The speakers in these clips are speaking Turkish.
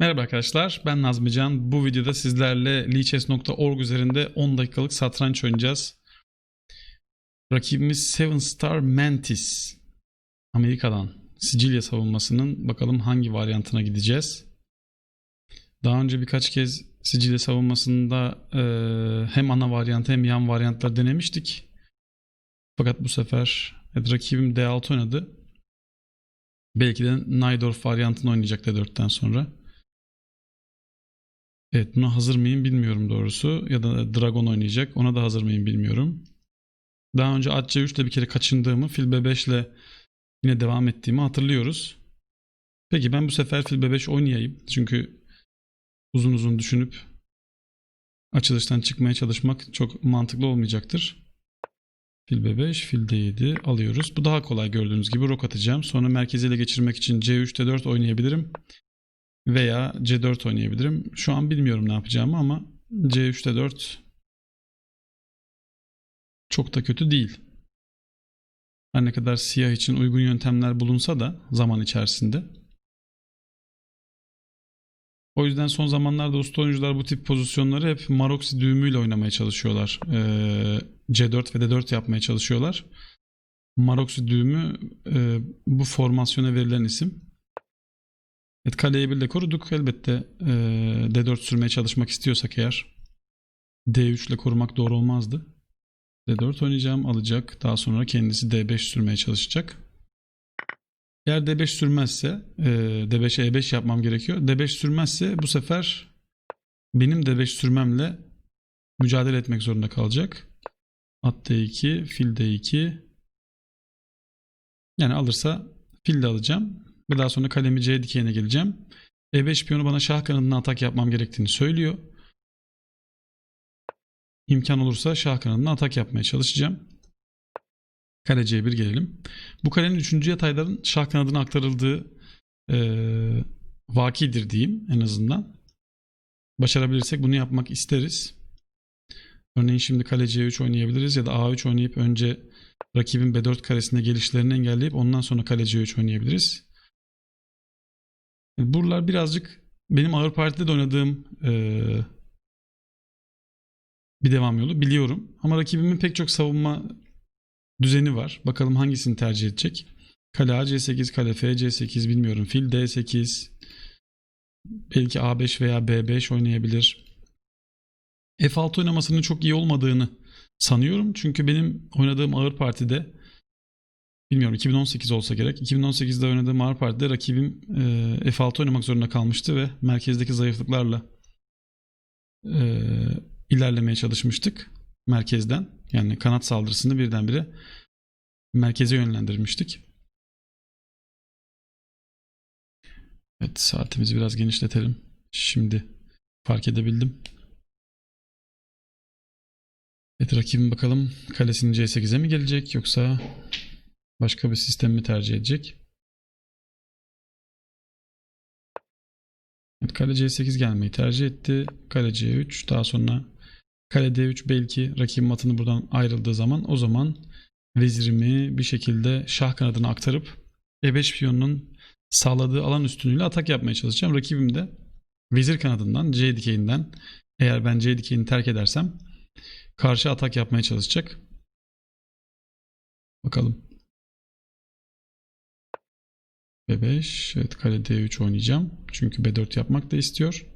Merhaba arkadaşlar, ben Nazmican. Bu videoda sizlerle lichess.org üzerinde 10 dakikalık satranç oynayacağız. Rakibimiz Seven Star Mantis. Amerika'dan. Sicilya savunmasının bakalım hangi varyantına gideceğiz. Daha önce birkaç kez Sicilya savunmasında e, hem ana varyantı hem yan varyantlar denemiştik. Fakat bu sefer evet, rakibim D6 oynadı. Belki de Najdorf varyantını oynayacak D4'ten sonra. Evet buna hazır mıyım bilmiyorum doğrusu. Ya da Dragon oynayacak. Ona da hazır mıyım bilmiyorum. Daha önce at C3'te bir kere kaçındığımı, fil B5 ile yine devam ettiğimi hatırlıyoruz. Peki ben bu sefer fil B5 oynayayım. Çünkü uzun uzun düşünüp açılıştan çıkmaya çalışmak çok mantıklı olmayacaktır. Fil B5, fil D7 alıyoruz. Bu daha kolay gördüğünüz gibi rok atacağım. Sonra merkezi ele geçirmek için C3, D4 oynayabilirim. Veya C4 oynayabilirim. Şu an bilmiyorum ne yapacağımı ama C3, D4 çok da kötü değil. Her ne kadar siyah için uygun yöntemler bulunsa da zaman içerisinde. O yüzden son zamanlarda usta oyuncular bu tip pozisyonları hep Maroksi düğümüyle oynamaya çalışıyorlar. Ee, C4 ve D4 yapmaya çalışıyorlar. Maroksi düğümü e, bu formasyona verilen isim. Evet kaleyi bir de koruduk. Elbette e, D4 sürmeye çalışmak istiyorsak eğer D3 ile korumak doğru olmazdı. D4 oynayacağım alacak. Daha sonra kendisi D5 sürmeye çalışacak. Eğer D5 sürmezse e, D5'e E5 yapmam gerekiyor. D5 sürmezse bu sefer benim D5 sürmemle mücadele etmek zorunda kalacak. At D2, fil D2. Yani alırsa fil de alacağım. Ve daha sonra kalemi C dikeyine geleceğim. E5 piyonu bana şah kanadına atak yapmam gerektiğini söylüyor. İmkan olursa şah kanadına atak yapmaya çalışacağım. Kale C1 gelelim. Bu kalenin 3. yatayların şah kanadına aktarıldığı e, vakidir diyeyim en azından. Başarabilirsek bunu yapmak isteriz. Örneğin şimdi kale C3 oynayabiliriz ya da A3 oynayıp önce rakibin B4 karesine gelişlerini engelleyip ondan sonra kale C3 oynayabiliriz. Buralar birazcık benim ağır partide de oynadığım e, bir devam yolu biliyorum. Ama rakibimin pek çok savunma düzeni var. Bakalım hangisini tercih edecek. Kale A C8, kale F C8 bilmiyorum. Fil D8. Belki A5 veya B5 oynayabilir. F6 oynamasının çok iyi olmadığını sanıyorum. Çünkü benim oynadığım ağır partide bilmiyorum 2018 olsa gerek. 2018'de oynadığım ağır partide rakibim e, F6 oynamak zorunda kalmıştı ve merkezdeki zayıflıklarla e, ilerlemeye çalışmıştık merkezden. Yani kanat saldırısını birdenbire merkeze yönlendirmiştik. Evet saatimizi biraz genişletelim. Şimdi fark edebildim. Evet rakibim bakalım kalesini C8'e mi gelecek yoksa başka bir sistem mi tercih edecek? Evet, kale C8 gelmeyi tercih etti. Kale C3 daha sonra kale D3 belki rakibin atını buradan ayrıldığı zaman o zaman vezirimi bir şekilde şah kanadına aktarıp E5 piyonunun sağladığı alan üstünlüğüyle atak yapmaya çalışacağım. Rakibim de vezir kanadından C dikeyinden eğer ben C dikeyini terk edersem karşı atak yapmaya çalışacak. Bakalım. B5. Evet kale D3 oynayacağım. Çünkü B4 yapmak da istiyor.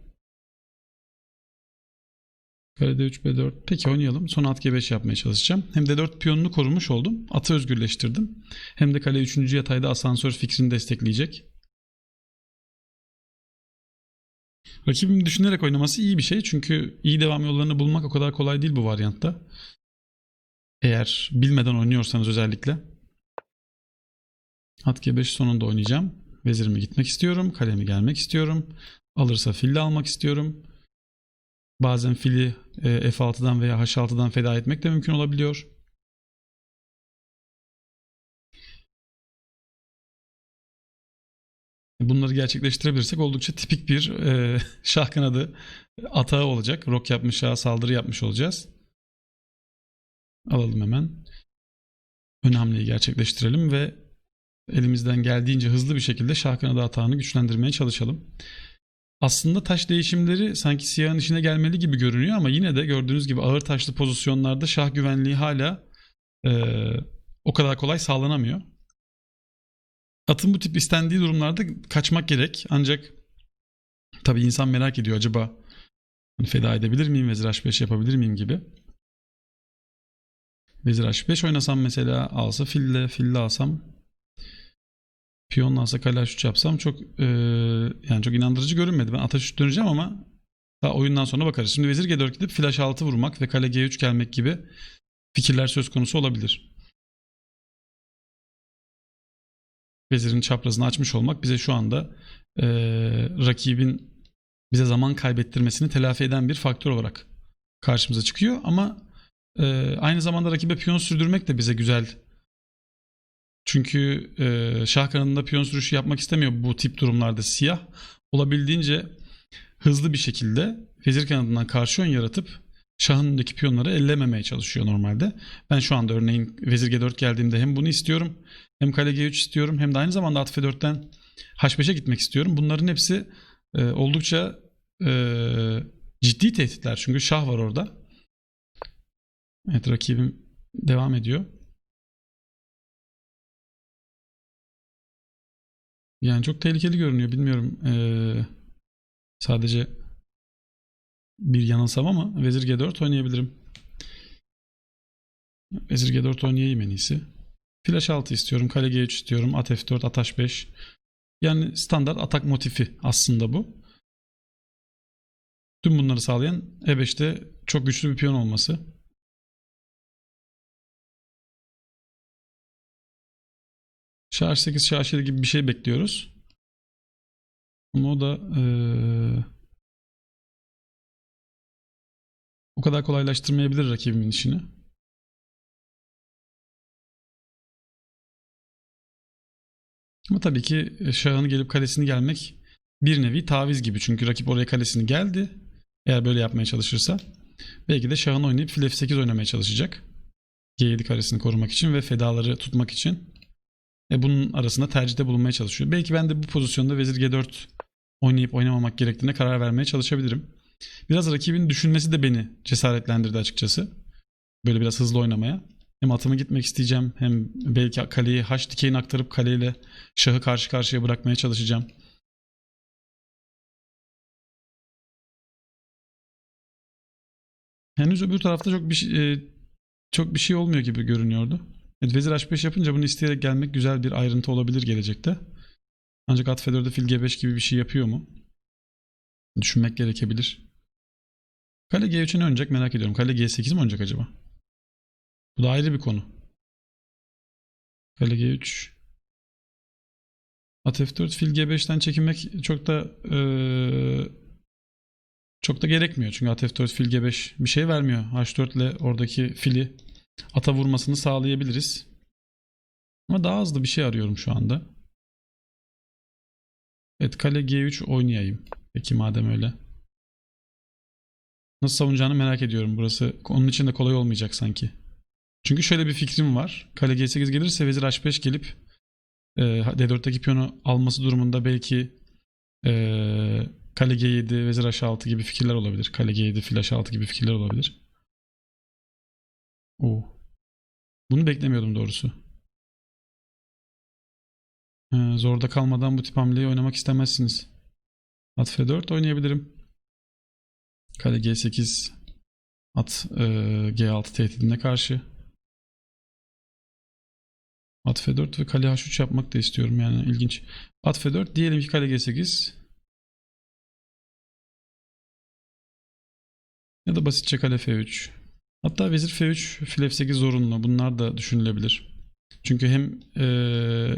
Kale D3 B4. Peki oynayalım. Sonra at G5 yapmaya çalışacağım. Hem D4 piyonunu korumuş oldum. Atı özgürleştirdim. Hem de kale 3. yatayda asansör fikrini destekleyecek. Rakibim düşünerek oynaması iyi bir şey. Çünkü iyi devam yollarını bulmak o kadar kolay değil bu varyantta. Eğer bilmeden oynuyorsanız özellikle. At G5 sonunda oynayacağım. Vezirimi gitmek istiyorum. Kalemi gelmek istiyorum. Alırsa fili almak istiyorum. Bazen fili e, F6'dan veya H6'dan feda etmek de mümkün olabiliyor. Bunları gerçekleştirebilirsek oldukça tipik bir e, şah kanadı atağı olacak. Rok yapmış şaha saldırı yapmış olacağız. Alalım hemen. Ön hamleyi gerçekleştirelim ve elimizden geldiğince hızlı bir şekilde şah kanadı atağını güçlendirmeye çalışalım. aslında taş değişimleri sanki siyahın işine gelmeli gibi görünüyor ama yine de gördüğünüz gibi ağır taşlı pozisyonlarda şah güvenliği hala e, o kadar kolay sağlanamıyor. Atın bu tip istendiği durumlarda kaçmak gerek. Ancak tabii insan merak ediyor acaba hani feda edebilir miyim, vezir h5 yapabilir miyim gibi. Vezir h5 oynasam mesela alsa fille, fille alsam piyonla alsa kale h3 yapsam çok e, yani çok inandırıcı görünmedi. Ben ata h3 döneceğim ama daha oyundan sonra bakarız. Şimdi vezir g4 gidip flash 6 vurmak ve kale g3 gelmek gibi fikirler söz konusu olabilir. Vezirin çaprazını açmış olmak bize şu anda e, rakibin bize zaman kaybettirmesini telafi eden bir faktör olarak karşımıza çıkıyor. Ama e, aynı zamanda rakibe piyon sürdürmek de bize güzel. Çünkü e, şah kanadında piyon sürüşü yapmak istemiyor bu tip durumlarda siyah. Olabildiğince hızlı bir şekilde vezir kanadından karşı ön yaratıp şahın önündeki piyonları ellememeye çalışıyor normalde. Ben şu anda örneğin vezir g4 geldiğimde hem bunu istiyorum hem kale g3 istiyorum hem de aynı zamanda at f4'ten h5'e gitmek istiyorum. Bunların hepsi e, oldukça e, ciddi tehditler çünkü şah var orada. Evet rakibim devam ediyor. Yani çok tehlikeli görünüyor. Bilmiyorum. Ee, sadece bir yanılsam ama Vezir G4 oynayabilirim. Vezir G4 oynayayım en iyisi. Flash 6 istiyorum. Kale G3 istiyorum. At F4, at H5. Yani standart atak motifi aslında bu. Tüm bunları sağlayan E5'te çok güçlü bir piyon olması. Şah 8, Şah 7 gibi bir şey bekliyoruz. Ama o da ee, o kadar kolaylaştırmayabilir rakibimin işini. Ama tabii ki şahını gelip kalesini gelmek bir nevi taviz gibi. Çünkü rakip oraya kalesini geldi. Eğer böyle yapmaya çalışırsa. Belki de şahını oynayıp fil f8 oynamaya çalışacak. G7 karesini korumak için ve fedaları tutmak için. E bunun arasında tercihte bulunmaya çalışıyor. Belki ben de bu pozisyonda vezir g4 oynayıp oynamamak gerektiğine karar vermeye çalışabilirim. Biraz rakibin düşünmesi de beni cesaretlendirdi açıkçası. Böyle biraz hızlı oynamaya. Hem atımı gitmek isteyeceğim hem belki kaleyi haç dikeyini aktarıp kaleyle şahı karşı karşıya bırakmaya çalışacağım. Henüz öbür tarafta çok bir şey, e, çok bir şey olmuyor gibi görünüyordu. Evet, vezir h5 yapınca bunu isteyerek gelmek güzel bir ayrıntı olabilir gelecekte. Ancak at f4'e fil g5 gibi bir şey yapıyor mu? Düşünmek gerekebilir. Kale g3'e ne oynayacak merak ediyorum. Kale g8 mi oynayacak acaba? Bu da ayrı bir konu. Kale g3 At f4 fil g5'ten çekinmek çok da ee, çok da gerekmiyor. Çünkü at f4 fil g5 bir şey vermiyor. h4 ile oradaki fili ata vurmasını sağlayabiliriz. Ama daha hızlı bir şey arıyorum şu anda. Evet kale g3 oynayayım. Peki madem öyle. Nasıl savunacağını merak ediyorum. Burası onun için de kolay olmayacak sanki. Çünkü şöyle bir fikrim var. Kale g8 gelirse vezir h5 gelip e, d4'teki piyonu alması durumunda belki e, kale g7, vezir h6 gibi fikirler olabilir. Kale g7, fil h6 gibi fikirler olabilir. Oo. Bunu beklemiyordum doğrusu. Ee, zorda kalmadan bu tip hamleyi oynamak istemezsiniz. At f4 oynayabilirim. Kale g8 at e, g6 tehdidine karşı. At f4 ve kale h3 yapmak da istiyorum yani ilginç. At f4 diyelim ki kale g8 ya da basitçe kale f3. Hatta vezir f3, fil f8 zorunlu. Bunlar da düşünülebilir. Çünkü hem e,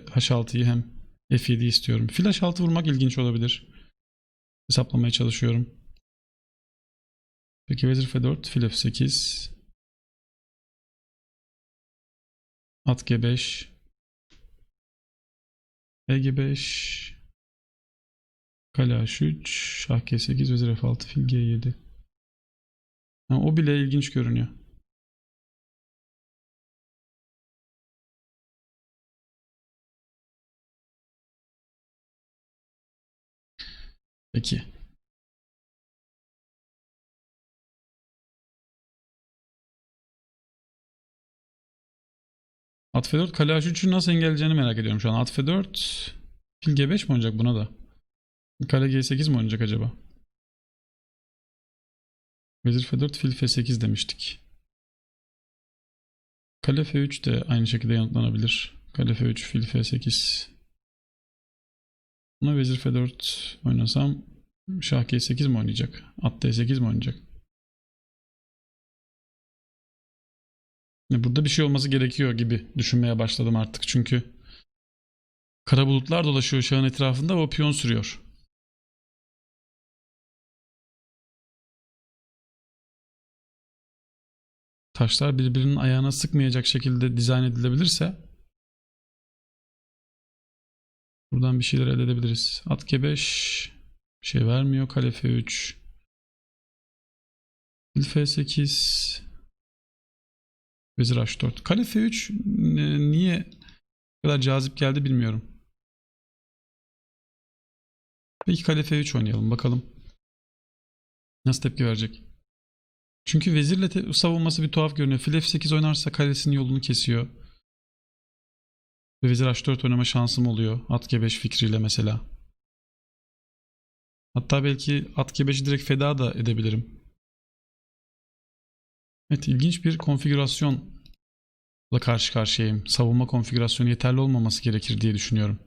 h6'yı hem f7'yi istiyorum. Fil h6 vurmak ilginç olabilir. Hesaplamaya çalışıyorum. Peki vezir f4, fil f8. At g5. e5. Kale h3. Şah g8, vezir f6, fil g7. Ha, o bile ilginç görünüyor. Peki. Atfe 4 kale H3'ü nasıl engelleyeceğini merak ediyorum şu an. Atfe 4 fil G5 mi oynayacak buna da? Kale G8 mi oynayacak acaba? Vezir F4 fil F8 demiştik. Kale F3 de aynı şekilde yanıtlanabilir. Kale F3 fil F8. Buna vezir F4 oynasam şah G8 mi oynayacak? At D8 mi oynayacak? Ya Burada bir şey olması gerekiyor gibi düşünmeye başladım artık. Çünkü kara bulutlar dolaşıyor şahın etrafında ve o piyon sürüyor. Taşlar birbirinin ayağına sıkmayacak şekilde dizayn edilebilirse buradan bir şeyler elde edebiliriz. At G5 bir şey vermiyor. Kale F3 Fil F8 Vezir H4. Kale F3 e, niye kadar cazip geldi bilmiyorum. Peki Kale F3 oynayalım bakalım. Nasıl tepki verecek? Çünkü vezirle savunması bir tuhaf görünüyor. Fil F8 oynarsa kalesinin yolunu kesiyor. Ve vezir H4 oynama şansım oluyor. At G5 fikriyle mesela. Hatta belki at G5'i direkt feda da edebilirim. Evet ilginç bir konfigürasyonla karşı karşıyayım. Savunma konfigürasyonu yeterli olmaması gerekir diye düşünüyorum.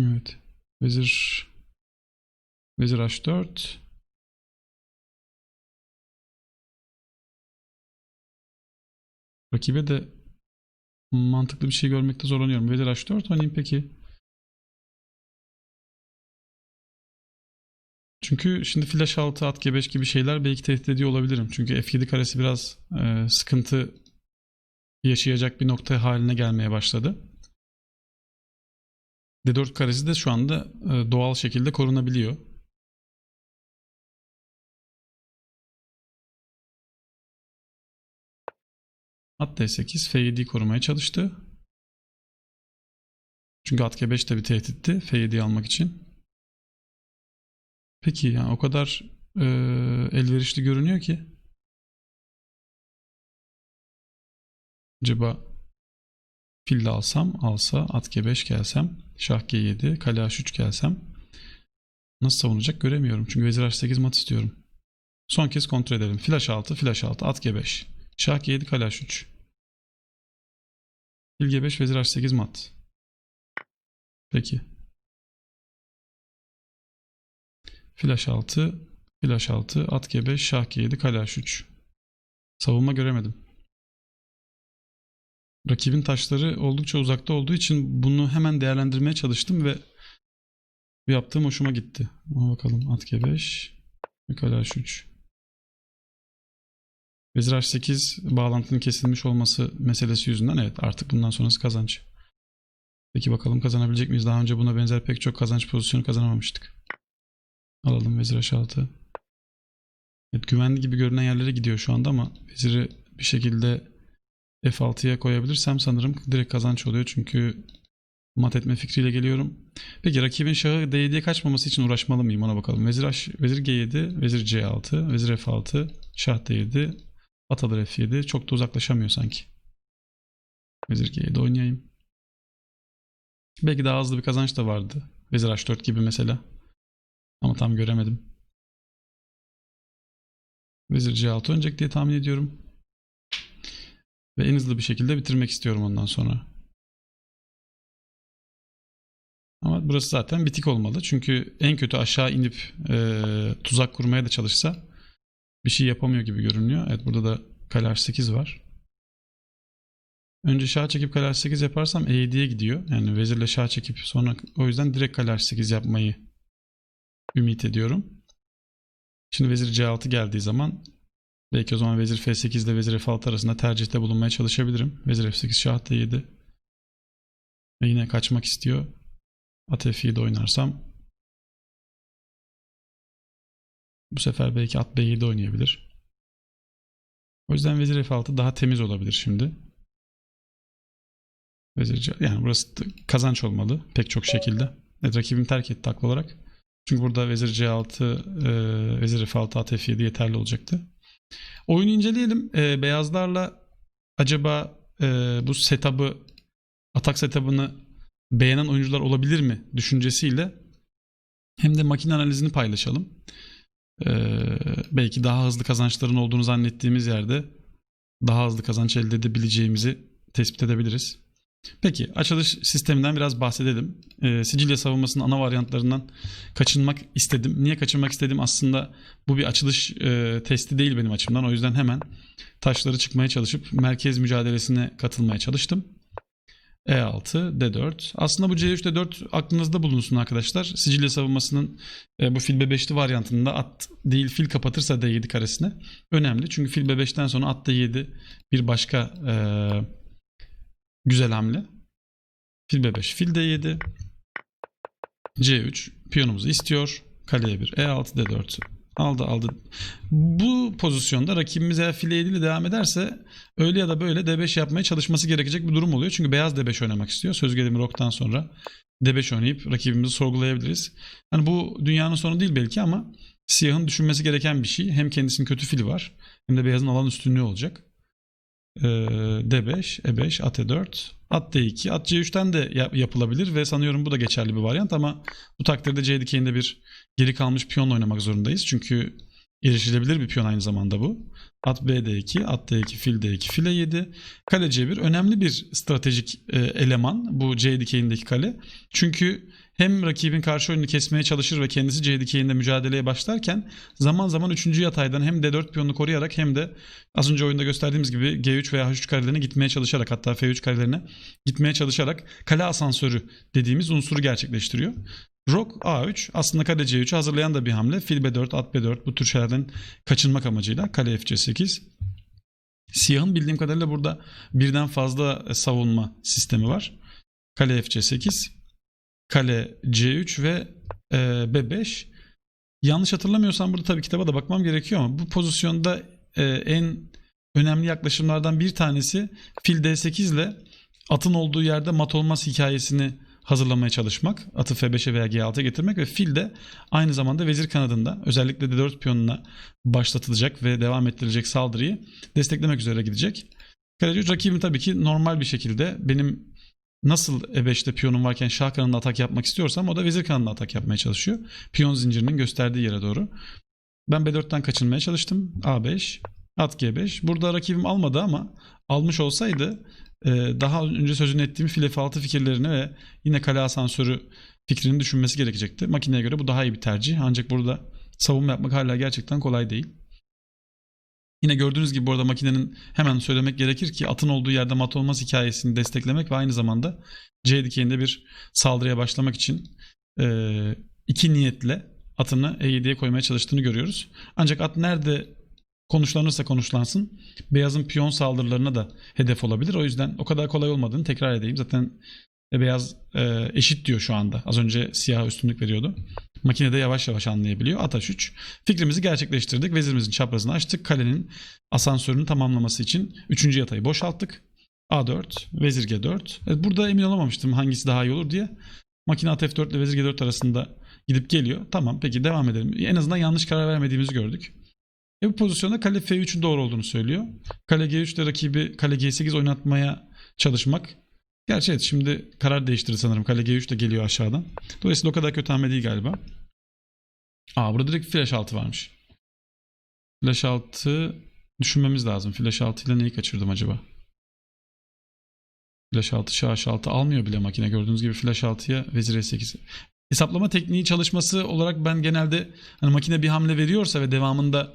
Evet. Vezir Vezir H4 Rakibe de mantıklı bir şey görmekte zorlanıyorum. Vezir H4 oynayayım peki. Çünkü şimdi flash 6 at G5 gibi şeyler belki tehdit ediyor olabilirim. Çünkü F7 karesi biraz e, sıkıntı yaşayacak bir nokta haline gelmeye başladı. D4 karesi de şu anda e, doğal şekilde korunabiliyor. At D8 F7'yi korumaya çalıştı. Çünkü at G5 de bir tehditti F7'yi almak için. Peki yani o kadar e, elverişli görünüyor ki. Acaba fil de alsam, alsa, at G5 gelsem, şah G7, kale H3 gelsem nasıl savunacak göremiyorum. Çünkü vezir H8 mat istiyorum. Son kez kontrol edelim. Fil H6, fil H6, at G5, şah G7, kale H3. Fil G5, vezir H8 mat. Peki. Fil H6, fil H6, at G5, şah G7, kale H3. Savunma göremedim. Rakibin taşları oldukça uzakta olduğu için bunu hemen değerlendirmeye çalıştım ve bu yaptığım hoşuma gitti. Ama bakalım at G5 ve kale H3. Vezir H8 bağlantının kesilmiş olması meselesi yüzünden evet artık bundan sonrası kazanç. Peki bakalım kazanabilecek miyiz? Daha önce buna benzer pek çok kazanç pozisyonu kazanamamıştık. Alalım vezir H6. Evet, güvenli gibi görünen yerlere gidiyor şu anda ama veziri bir şekilde F6'ya koyabilirsem sanırım direkt kazanç oluyor. Çünkü mat etme fikriyle geliyorum. Peki rakibin şahı D7'ye kaçmaması için uğraşmalı mıyım ona bakalım. Vezir, H, vezir G7, vezir C6, vezir F6, şah D7, at alır F7. Çok da uzaklaşamıyor sanki. Vezir G7 oynayayım. Belki daha hızlı bir kazanç da vardı. Vezir H4 gibi mesela. Ama tam göremedim. Vezir C6 oynayacak diye tahmin ediyorum. Ve en hızlı bir şekilde bitirmek istiyorum ondan sonra. Ama burası zaten bitik olmalı. Çünkü en kötü aşağı inip e, tuzak kurmaya da çalışsa bir şey yapamıyor gibi görünüyor. Evet burada da kale h8 var. Önce şah çekip kale h8 yaparsam e7'ye gidiyor. Yani vezirle şah çekip sonra o yüzden direkt kale h8 yapmayı ümit ediyorum. Şimdi vezir c6 geldiği zaman belki o zaman vezir f8 ile vezir f6 arasında tercihte bulunmaya çalışabilirim. Vezir f8 şah d7 ve yine kaçmak istiyor. At f7 oynarsam bu sefer belki at b7 oynayabilir. O yüzden vezir f6 daha temiz olabilir şimdi. Vezir yani burası kazanç olmalı pek çok şekilde. Evet rakibim terk etti haklı olarak. Çünkü burada vezir C6, e, vezir F6, at F7 yeterli olacaktı. Oyunu inceleyelim. E, beyazlarla acaba e, bu setup'ı, atak setup'ını beğenen oyuncular olabilir mi düşüncesiyle hem de makine analizini paylaşalım. Ee, belki daha hızlı kazançların olduğunu zannettiğimiz yerde daha hızlı kazanç elde edebileceğimizi tespit edebiliriz. Peki açılış sisteminden biraz bahsedelim. Ee, Sicilya savunmasının ana varyantlarından kaçınmak istedim. Niye kaçınmak istedim? Aslında bu bir açılış e, testi değil benim açımdan. O yüzden hemen taşları çıkmaya çalışıp merkez mücadelesine katılmaya çalıştım. E6, D4. Aslında bu C3, D4 aklınızda bulunsun arkadaşlar. Sicilya savunmasının e, bu fil B5'li varyantında at değil fil kapatırsa D7 karesine önemli. Çünkü fil B5'ten sonra at D7 bir başka e, güzel hamle. Fil B5, fil D7. C3 piyonumuzu istiyor. Kaleye bir E6, D4 aldı aldı. Bu pozisyonda rakibimiz eğer file 7 ile devam ederse öyle ya da böyle D5 yapmaya çalışması gerekecek bir durum oluyor. Çünkü beyaz D5 oynamak istiyor. Söz gelimi roktan sonra D5 oynayıp rakibimizi sorgulayabiliriz. Hani bu dünyanın sonu değil belki ama siyahın düşünmesi gereken bir şey. Hem kendisinin kötü fili var hem de beyazın alan üstünlüğü olacak. Ee, D5, E5, at E4, at D2, at C3'ten de yap- yapılabilir ve sanıyorum bu da geçerli bir varyant ama bu takdirde C dikeyinde bir geri kalmış piyon oynamak zorundayız. Çünkü erişilebilir bir piyon aynı zamanda bu. At B2, at D2, fil D2, file 7. Kale C1 önemli bir stratejik e, eleman bu C dikeyindeki kale. Çünkü hem rakibin karşı oyunu kesmeye çalışır ve kendisi C dikeyinde mücadeleye başlarken zaman zaman 3. yataydan hem D4 piyonunu koruyarak hem de az önce oyunda gösterdiğimiz gibi G3 veya H3 karelerine gitmeye çalışarak hatta F3 karelerine gitmeye çalışarak kale asansörü dediğimiz unsuru gerçekleştiriyor. Rok A3 aslında kale C3'ü hazırlayan da bir hamle. Fil B4, at B4 bu tür şeylerden kaçınmak amacıyla kale FC8. Siyahın bildiğim kadarıyla burada birden fazla savunma sistemi var. Kale FC8, kale C3 ve e, B5. Yanlış hatırlamıyorsam burada tabii kitaba da bakmam gerekiyor ama bu pozisyonda e, en önemli yaklaşımlardan bir tanesi fil D8 ile atın olduğu yerde mat olmaz hikayesini hazırlamaya çalışmak. Atı F5'e veya G6'ya getirmek ve fil de aynı zamanda vezir kanadında özellikle D4 piyonuna başlatılacak ve devam ettirilecek saldırıyı desteklemek üzere gidecek. Kaleci rakibim tabii ki normal bir şekilde benim nasıl E5'te piyonum varken şah kanadında atak yapmak istiyorsam o da vezir kanadında atak yapmaya çalışıyor. Piyon zincirinin gösterdiği yere doğru. Ben B4'ten kaçınmaya çalıştım. A5, at G5. Burada rakibim almadı ama almış olsaydı e, daha önce sözünü ettiğim file F6 fikirlerini ve yine kale asansörü fikrini düşünmesi gerekecekti. Makineye göre bu daha iyi bir tercih. Ancak burada savunma yapmak hala gerçekten kolay değil. Yine gördüğünüz gibi bu arada makinenin hemen söylemek gerekir ki atın olduğu yerde mat olmaz hikayesini desteklemek ve aynı zamanda C dikeyinde bir saldırıya başlamak için e, iki niyetle atını E7'ye koymaya çalıştığını görüyoruz. Ancak at nerede konuşlanırsa konuşlansın beyazın piyon saldırılarına da hedef olabilir. O yüzden o kadar kolay olmadığını tekrar edeyim. Zaten beyaz e, eşit diyor şu anda. Az önce siyah üstünlük veriyordu. Makinede yavaş yavaş anlayabiliyor. At H3. Fikrimizi gerçekleştirdik. Vezirimizin çaprazını açtık. Kalenin asansörünü tamamlaması için 3. yatayı boşalttık. A4, vezir G4. Evet, burada emin olamamıştım hangisi daha iyi olur diye. Makine at F4 ile vezir G4 arasında gidip geliyor. Tamam peki devam edelim. En azından yanlış karar vermediğimizi gördük. E bu pozisyonda kale F3'ün doğru olduğunu söylüyor. Kale G3'te rakibi kale G8 oynatmaya çalışmak. Gerçi evet şimdi karar değiştirdi sanırım. Kale G3 de geliyor aşağıdan. Dolayısıyla o kadar kötü hamle değil galiba. Aa burada direkt flash 6 varmış. Flash 6 düşünmemiz lazım. Flash 6 ile neyi kaçırdım acaba? Flash 6, şah H6 almıyor bile makine. Gördüğünüz gibi flash 6'ya vezir E8. Hesaplama tekniği çalışması olarak ben genelde hani makine bir hamle veriyorsa ve devamında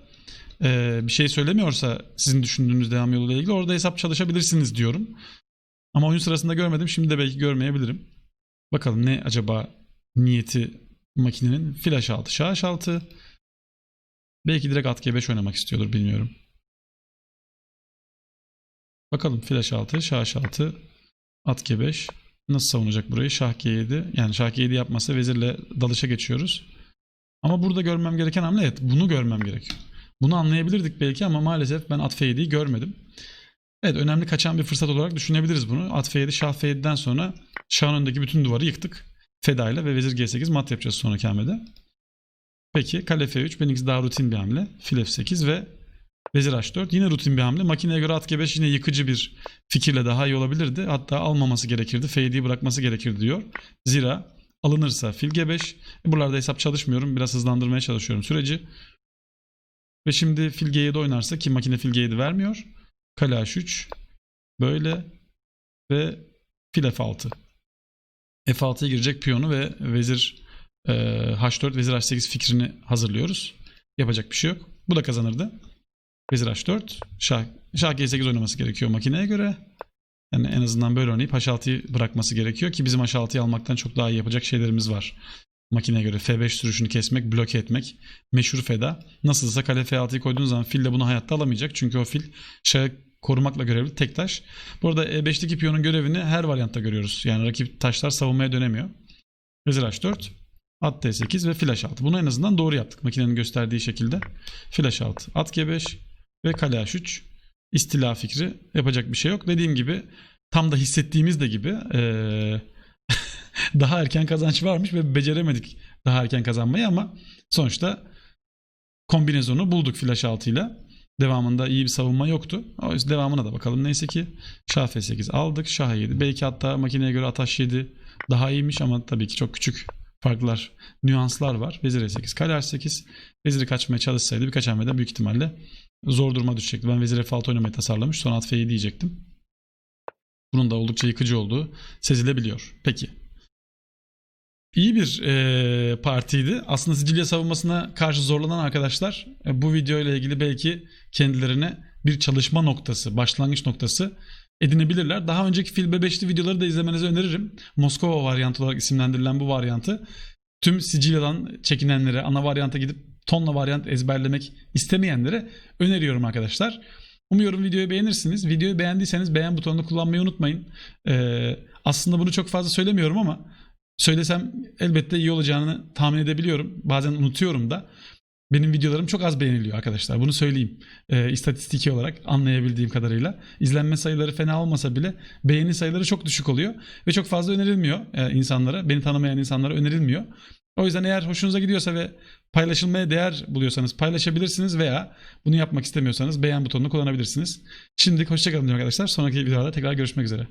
e, bir şey söylemiyorsa sizin düşündüğünüz devam yoluyla ilgili orada hesap çalışabilirsiniz diyorum. Ama oyun sırasında görmedim. Şimdi de belki görmeyebilirim. Bakalım ne acaba niyeti makinenin. Flash 6, şah H6. Belki direkt at G5 oynamak istiyordur bilmiyorum. Bakalım flash 6, şah H6, at G5. Nasıl savunacak burayı? Şah G7. Yani şah G7 yapmasa vezirle dalışa geçiyoruz. Ama burada görmem gereken hamle evet bunu görmem gerekiyor. Bunu anlayabilirdik belki ama maalesef ben at F7'yi görmedim. Evet önemli kaçan bir fırsat olarak düşünebiliriz bunu. At F7, Şah F7'den sonra Şah'ın önündeki bütün duvarı yıktık. Feda ile ve Vezir G8 mat yapacağız sonraki hamlede. Peki kale F3 benimkisi daha rutin bir hamle. Fil F8 ve Vezir H4 yine rutin bir hamle. Makineye göre at G5 yine yıkıcı bir fikirle daha iyi olabilirdi. Hatta almaması gerekirdi. F7'yi bırakması gerekirdi diyor. Zira alınırsa fil G5. E, Buralarda hesap çalışmıyorum. Biraz hızlandırmaya çalışıyorum süreci. Ve şimdi fil G7 oynarsa ki makine fil G7 vermiyor. Kale H3 böyle ve fil F6. F6'ya girecek piyonu ve vezir e, H4 vezir H8 fikrini hazırlıyoruz. Yapacak bir şey yok. Bu da kazanırdı. Vezir H4 şah, şah G8 oynaması gerekiyor makineye göre. Yani en azından böyle oynayıp H6'yı bırakması gerekiyor ki bizim H6'yı almaktan çok daha iyi yapacak şeylerimiz var. Makineye göre F5 sürüşünü kesmek, bloke etmek, meşhur feda. Nasılsa kale F6'yı koyduğun zaman fil de bunu hayatta alamayacak. Çünkü o fil şahı korumakla görevli tek taş. Burada E5'teki piyonun görevini her varyantta görüyoruz. Yani rakip taşlar savunmaya dönemiyor. Vezir H4, at D8 ve fil H6. Bunu en azından doğru yaptık makinenin gösterdiği şekilde. Fil H6, at G5 ve kale H3 istila fikri yapacak bir şey yok. Dediğim gibi tam da hissettiğimiz de gibi eee, daha erken kazanç varmış ve beceremedik daha erken kazanmayı ama sonuçta kombinezonu bulduk flash 6 ile. Devamında iyi bir savunma yoktu. O yüzden devamına da bakalım. Neyse ki şah f8 aldık. Şah 7. Belki hatta makineye göre ataş 7 daha iyiymiş ama tabii ki çok küçük farklar, nüanslar var. Vezir e8, kale h8. Veziri kaçmaya çalışsaydı birkaç hamlede büyük ihtimalle zor duruma düşecekti. Ben vezir f6 oynamayı tasarlamış. Sonra at f7 diyecektim. Bunun da oldukça yıkıcı olduğu sezilebiliyor. Peki. İyi bir e, partiydi. Aslında Sicilya savunmasına karşı zorlanan arkadaşlar e, bu video ile ilgili belki kendilerine bir çalışma noktası, başlangıç noktası edinebilirler. Daha önceki Fil B5'li videoları da izlemenizi öneririm. Moskova varyantı olarak isimlendirilen bu varyantı tüm Sicilya'dan çekinenlere, ana varyanta gidip tonla varyant ezberlemek istemeyenlere öneriyorum arkadaşlar. Umuyorum videoyu beğenirsiniz. Videoyu beğendiyseniz beğen butonunu kullanmayı unutmayın. Ee, aslında bunu çok fazla söylemiyorum ama söylesem elbette iyi olacağını tahmin edebiliyorum. Bazen unutuyorum da. Benim videolarım çok az beğeniliyor arkadaşlar. Bunu söyleyeyim. Ee, istatistiki olarak anlayabildiğim kadarıyla. İzlenme sayıları fena olmasa bile beğeni sayıları çok düşük oluyor. Ve çok fazla önerilmiyor e, insanlara. Beni tanımayan insanlara önerilmiyor. O yüzden eğer hoşunuza gidiyorsa ve paylaşılmaya değer buluyorsanız paylaşabilirsiniz veya bunu yapmak istemiyorsanız beğen butonunu kullanabilirsiniz. Şimdilik hoşçakalın arkadaşlar. Sonraki videolarda tekrar görüşmek üzere.